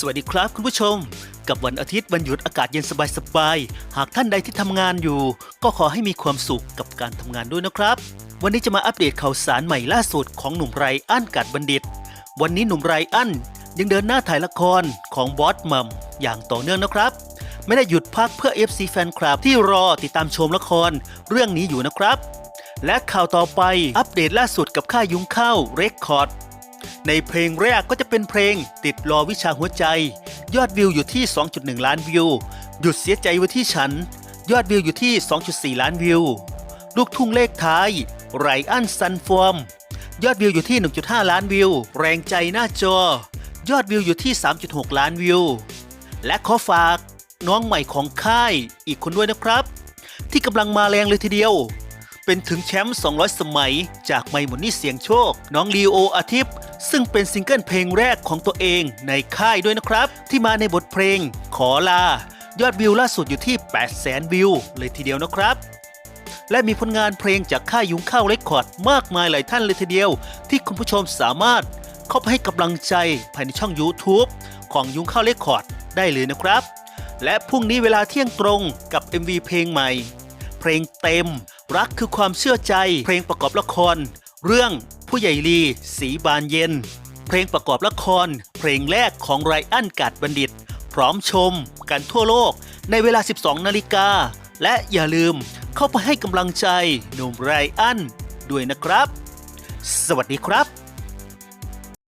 สวัสดีครับคุณผู้ชม กับวันอาทิตย์วันหยุดอากาศเย็นสบายๆ หากท่านใดที่ทำงานอยู่ ก็ขอให้มีความสุขกับการทำงานด้วยนะครับ วันนี้จะมาอัปเดตข่าวสารใหม่ล่าสุดของหนุ่มไรอันกัดบัณฑิต วันนี้หนุ่มไรอันยังเดินหน้าถ่ายละครของบอสมัมอย่างต่อเนื่องนะครับ ไม่ได้หยุดพักเพื่อ FC แฟนคลับที่รอติดตามชมละครเรื่องนี้อยู่นะครับ และข่าวต่อไปอัปเดตล่าสุดกับค่ายยุ้งข้าวเรคคอร์ด ในเพลงแรกก็จะเป็นเพลง ติดรอวิชาหัวใจ ยอดวิวอยู่ที่ 2.1 ล้านวิว หยุดเสียใจไว้ที่ฉัน ยอดวิวอยู่ที่ 2.4 ล้านวิว ลูกทุ่งเลขท้ายไรอันซันฟอร์มยอดวิวอยู่ที่ 1.5 ล้านวิว แรงใจหน้าจอ ยอดวิวอยู่ที่ 3.6 ล้านวิว และขอฝากน้องใหม่ของค่ายอีกคนด้วยนะครับ ที่กำลังมาแรงเลยทีเดียว เป็นถึงแชมป์ 200 สมัย จากไมหมุนนี่เสียงโชค น้องลีโออาทิตย์ ซึ่งเป็นซิงเกิลเพลงแรกของตัวเองในค่ายด้วยนะครับ ที่มาในบทเพลง ขอลา ยอดวิวล่าสุดอยู่ที่ 800,000วิว เลยทีเดียวนะครับ และมีผลงานเพลงจากค่ายยุงข้าวเรคคอร์ดมากมายหลายท่านเลยทีเดียว ที่คุณผู้ชมสามารถเข้าไปให้กำลังใจภายในช่อง YouTube ของยุงข้าวเรคคอร์ดได้เลยนะครับ และพรุ่งนี้เวลาเที่ยงตรงกับ MV เพลงใหม่ เพลงเต็ม รักคือความเชื่อใจ เพลงประกอบละคร เรื่องผู้ใหญ่ลี สีบานเย็น เพลงประกอบละคร เพลงแรกของไรอันกาดบัณฑิต พร้อมชม กันทั่วโลก ในเวลา 12 นาฬิกา และอย่าลืมเข้าไปให้กำลังใจหนุ่มไรอันด้วยนะครับ สวัสดีครับ